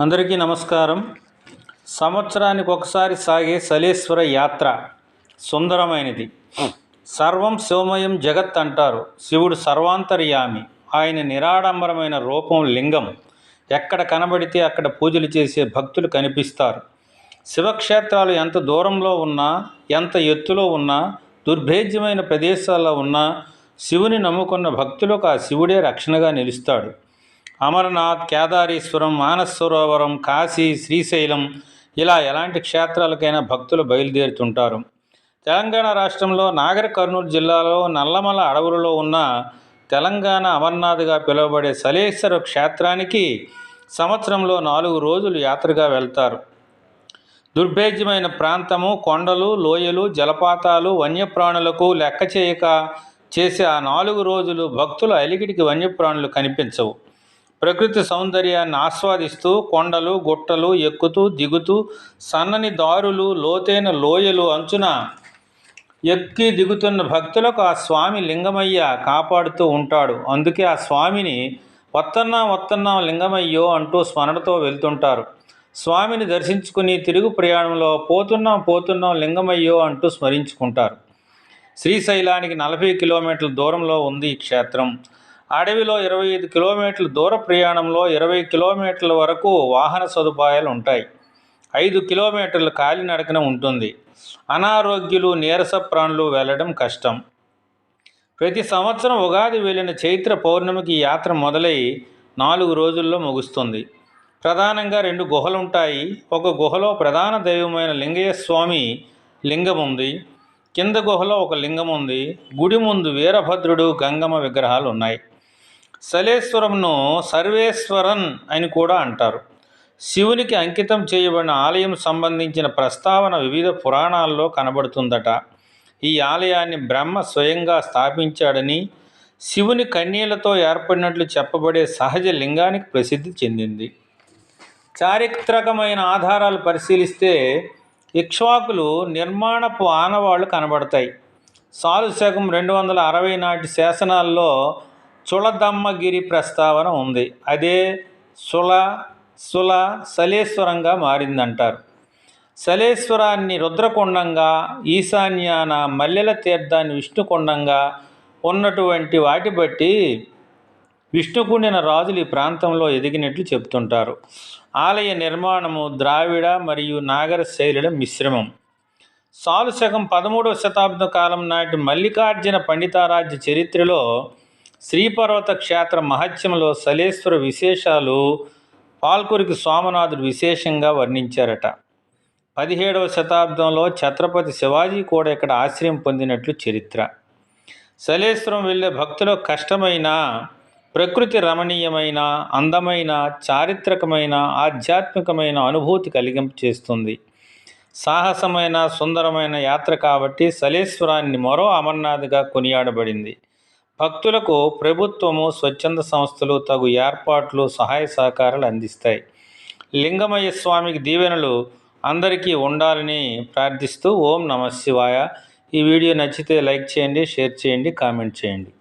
అందరికీ నమస్కారం. సంవత్సరానికి ఒకసారి సాగే సలేశ్వర యాత్ర సుందరమైనది. సర్వం శివమయం జగత్ అంటారు. శివుడు సర్వాంతర్యామి. ఆయన నిరాడంబరమైన రూపం లింగం ఎక్కడ కనబడితే అక్కడ పూజలు చేసే భక్తులు కనిపిస్తారు. శివక్షేత్రాలు ఎంత దూరంలో ఉన్నా ఎంత ఎత్తులో ఉన్నా దుర్భేద్యమైన ప్రదేశాల్లో ఉన్నా శివుని నమ్ముకున్న భక్తులకు ఆ శివుడే రక్షణగా నిలుస్తాడు. అమర్నాథ్ కేదారేశ్వరం మానసరోవరం కాశీ శ్రీశైలం ఇలా ఎలాంటి క్షేత్రాలకైనా భక్తులు బయలుదేరుతుంటారు. తెలంగాణ రాష్ట్రంలో నాగర్ కర్నూలు జిల్లాలో నల్లమల అడవులలో ఉన్న తెలంగాణ అమర్నాథ్గా పిలువబడే సలేశ్వర క్షేత్రానికి సంవత్సరంలో నాలుగు రోజులు యాత్రగా వెళ్తారు. దుర్భేద్యమైన ప్రాంతము కొండలు లోయలు జలపాతాలు వన్యప్రాణులకు లెక్క చేయక చేసే ఆ నాలుగు రోజులు భక్తుల అలిగిడికి వన్యప్రాణులు కనిపించవు. ప్రకృతి సౌందర్యాన్ని ఆస్వాదిస్తూ కొండలు గుట్టలు ఎక్కుతూ దిగుతూ సన్నని దారులు లోతైన లోయలు అంచున ఎక్కి దిగుతున్న భక్తులకు ఆ స్వామి లింగమయ్య కాపాడుతూ ఉంటాడు. అందుకే ఆ స్వామిని వత్తన్నాం వత్తన్నాం లింగమయ్యో అంటూ స్మరణతో వెళ్తుంటారు. స్వామిని దర్శించుకుని తిరుగు ప్రయాణంలో పోతున్నాం పోతున్నాం లింగమయ్యో అంటూ స్మరించుకుంటారు. శ్రీశైలానికి నలభై కిలోమీటర్ల దూరంలో ఉంది ఈ క్షేత్రం. అడవిలో ఇరవై ఐదు కిలోమీటర్ల దూర ప్రయాణంలో ఇరవై కిలోమీటర్ల వరకు వాహన సదుపాయాలు ఉంటాయి. ఐదు కిలోమీటర్ల కాలినడకన ఉంటుంది. అనారోగ్యులు నీరస ప్రాణులు వెళ్ళడం కష్టం. ప్రతి సంవత్సరం ఉగాది వెళ్ళిన చైత్ర పౌర్ణమికి యాత్ర మొదలై నాలుగు రోజుల్లో ముగుస్తుంది. ప్రధానంగా రెండు గుహలు ఉంటాయి ఒక గుహలో ప్రధాన దైవమైన లింగయ్య స్వామి లింగం ఉంది. కింద గుహలో ఒక లింగం ఉంది. గుడి ముందు వీరభద్రుడు గంగమ్మ విగ్రహాలు ఉన్నాయి. సలేశ్వరంను సర్వేశ్వరన్ అని కూడా అంటారు. శివునికి అంకితం చేయబడిన ఆలయం సంబంధించిన ప్రస్తావన వివిధ పురాణాల్లో కనబడుతుందట. ఈ ఆలయాన్ని బ్రహ్మ స్వయంగా స్థాపించాడని శివుని కన్నీళ్ళతో ఏర్పడినట్లు చెప్పబడే సహజ లింగానికి ప్రసిద్ధి చెందింది. చారిత్రకమైన ఆధారాలు పరిశీలిస్తే ఇక్ష్వాకులు నిర్మాణపు ఆనవాళ్ళు కనబడతాయి. సాలు శకం రెండు వందల అరవై నాటి శాసనాల్లో చుళదమ్మగిరి ప్రస్తావన ఉంది. అదే సుల సుల సలేశ్వరంగా మారిందంటారు. సలేశ్వరాన్ని రుద్రకొండంగా ఈశాన్యాన మల్లెల తీర్థాన్ని విష్ణుకొండంగా ఉన్నటువంటి వాటి బట్టి విష్ణుకుండిన రాజులు ఈ ప్రాంతంలో ఎదిగినట్లు చెప్తుంటారు ఆలయ నిర్మాణము ద్రావిడ మరియు నాగర శైలుల మిశ్రమం. సాలు శకం పదమూడవ శతాబ్ద కాలం నాటి మల్లికార్జున పండితారాజ్య చరిత్రలో శ్రీపర్వత క్షేత్ర మహత్యంలో సలేశ్వర విశేషాలు పాల్కురికి సోమనాథుడు విశేషంగా వర్ణించారట. పదిహేడవ శతాబ్దంలో ఛత్రపతి శివాజీ కూడా ఇక్కడ ఆశ్రయం పొందినట్లు చరిత్ర. సలేశ్వరం వెళ్ళే భక్తులు కష్టమైన ప్రకృతి రమణీయమైన అందమైన చారిత్రకమైన ఆధ్యాత్మికమైన అనుభూతి కలిగింపు చేస్తుంది. సాహసమైన సుందరమైన యాత్ర కాబట్టి సలేశ్వరాన్ని మరో అమర్నాథ్గా కొనియాడబడింది. భక్తులకు ప్రభుత్వము స్వచ్ఛంద సంస్థలు తగు ఏర్పాట్లు సహాయ సహకారాలు అందిస్తాయి. లింగమయ్య స్వామికి దీవెనలు అందరికీ ఉండాలని ప్రార్థిస్తూ ఓం నమ శివాయ. ఈ వీడియో నచ్చితే లైక్ చేయండి షేర్ చేయండి కామెంట్ చేయండి.